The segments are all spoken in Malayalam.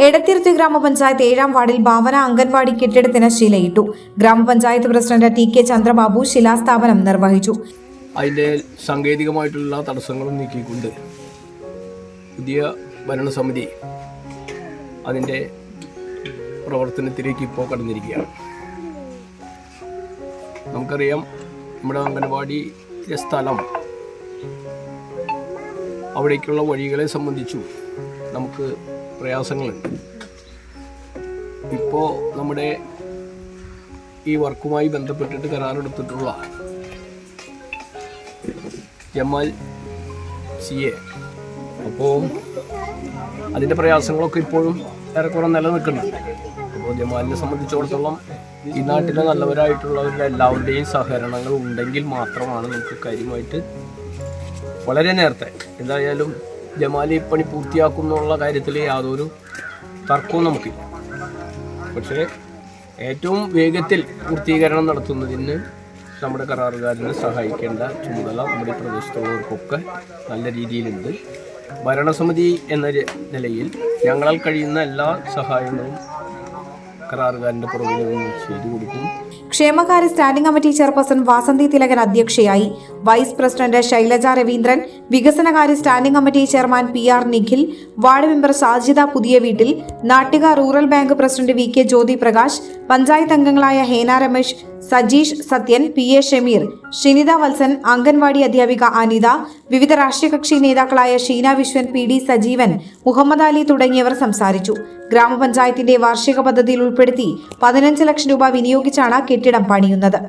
എടത്തിരുത്തി ഗ്രാമപഞ്ചായത്ത് ഏഴാം വാർഡിൽ ഭാവന അംഗൻവാടി കെട്ടിടത്തിന് ശിലയിട്ടു. ഗ്രാമപഞ്ചായത്ത് പ്രസിഡന്റ് ടി കെ ചന്ദ്രബാബു ശിലാസ്ഥാപനം നിർവഹിച്ചു. അതിന്റെ സാങ്കേതികമായിട്ടുള്ള തടസ്സങ്ങളും നീക്കിക്കൊണ്ട് പുതിയ ഭരണസമിതി അതിന്റെ പ്രവർത്തനത്തിലേക്ക് ഇപ്പോൾ കടന്നിരിക്കുകയാണ്. നമുക്കറിയാം നമ്മുടെ അംഗൻവാടി സ്ഥലം അവിടേക്കുള്ള വഴികളെ സംബന്ധിച്ചും നമുക്ക് പ്രയാസങ്ങളുണ്ട്. ഇപ്പോൾ നമ്മുടെ ഈ വർക്കുമായി ബന്ധപ്പെട്ടിട്ട് കരാറെടുത്തിട്ടുള്ള ജമാൽ സി എ അപ്പോൾ അതിന്റെ പ്രയാസങ്ങളൊക്കെ ഇപ്പോഴും ഏറെക്കുറെ നിലനിൽക്കുന്നുണ്ട്. അപ്പോൾ ജമാലിനെ സംബന്ധിച്ചിടത്തോളം ഈ നാട്ടിലെ നല്ലവരായിട്ടുള്ളവരുടെ എല്ലാവരുടെയും സഹകരണങ്ങൾ ഉണ്ടെങ്കിൽ മാത്രമാണ് നമുക്ക് കാര്യമായിട്ട് വളരെ നേരത്തെ എന്തായാലും ജമാലി പണി പണി പൂർത്തിയാക്കുന്നുള്ള കാര്യത്തിൽ യാതൊരു തർക്കവും നമുക്കില്ല പക്ഷേ ഏറ്റവും വേഗത്തിൽ പൂർത്തീകരണം നടത്തുന്നതിന് നമ്മുടെ കരാറുകാരനെ സഹായിക്കേണ്ട ചുമതല നമ്മുടെ പ്രദേശത്തുള്ളവർക്കൊക്കെ നല്ല രീതിയിലുണ്ട്. ഭരണസമിതി എന്ന നിലയിൽ ഞങ്ങളാൽ കഴിയുന്ന എല്ലാ സഹായങ്ങളും കരാറുകാരന്റെ പുറകിൽ നിന്ന് ചെയ്തു ക്ഷേമകാര്യ standing committee chairperson Vasanthi Thilakan അധ്യക്ഷയായി. വൈസ് പ്രസിഡന്റ് ശൈലജ രവീന്ദ്രൻ വികസനകാര്യ standing committee chairman P R Nikhil ward member Sajida പുതിയ വീട്ടിൽ Nattika rural bank president V K Jyothi Prakash panchayat അംഗങ്ങളായ ഹേന രമേശ് സജീഷ് സത്യൻ പി എ ഷമീർ ഷിനിത വത്സൻ അംഗൻവാടി അധ്യാപിക അനിത വിവിധ രാഷ്ട്രീയ കക്ഷി നേതാക്കളായ ഷീന വിശ്വൻ പി ഡി സജീവൻ മുഹമ്മദ് അലി തുടങ്ങിയവർ സംസാരിച്ചു. ഗ്രാമപഞ്ചായത്തിന്റെ വാർഷിക പദ്ധതിയിൽ ഉൾപ്പെടുത്തി പതിനഞ്ച് ലക്ഷം രൂപ വിനിയോഗിച്ചാണ് കെട്ടിടം പണിയുന്നത്.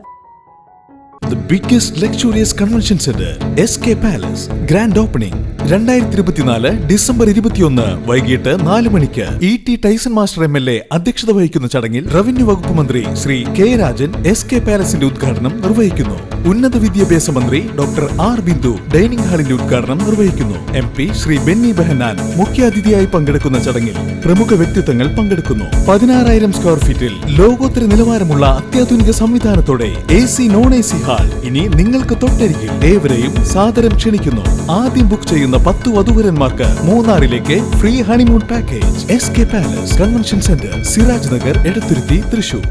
The biggest convention centre S K Palace grand opening രണ്ടായിരത്തി ഇരുപത്തിനാല് ഡിസംബർ ഇരുപത്തിയൊന്ന് വൈകിട്ട് നാല് മണിക്ക് E T Tyson master M L A അധ്യക്ഷത വഹിക്കുന്ന ചടങ്ങിൽ റവന്യൂ വകുപ്പ് മന്ത്രി Shri K Rajan S K പാലസിന്റെ ഉദ്ഘാടനം നിർവഹിക്കുന്നു. ഉന്നത വിദ്യാഭ്യാസ മന്ത്രി ഡോക്ടർ ആർ ബിന്ദു ഡൈനിങ് ഹാളിന്റെ ഉദ്ഘാടനം നിർവഹിക്കുന്നു. എം പി ശ്രീ ബെന്നി ബെഹനാൻ മുഖ്യാതിഥിയായി പങ്കെടുക്കുന്ന ചടങ്ങിൽ പ്രമുഖ വ്യക്തിത്വങ്ങൾ പങ്കെടുക്കുന്നു. പതിനാറായിരം സ്ക്വയർ ഫീറ്റിൽ ലോകോത്തര നിലവാരമുള്ള അത്യാധുനിക സംവിധാനത്തോടെ A C non A C hall ഇനി നിങ്ങൾക്ക് തൊട്ടരികിൽ ഏവരെയും സാദരം ക്ഷണിക്കുന്നു ആദ്യം ബുക്ക് ചെയ്യുന്ന പത്ത് വധുവരന്മാർക്ക് മൂന്നാറിലേക്ക് free honeymoon package S K palace convention centre Siraj Nagar Edathuruthi Thrissur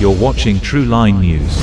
You're watching true line News.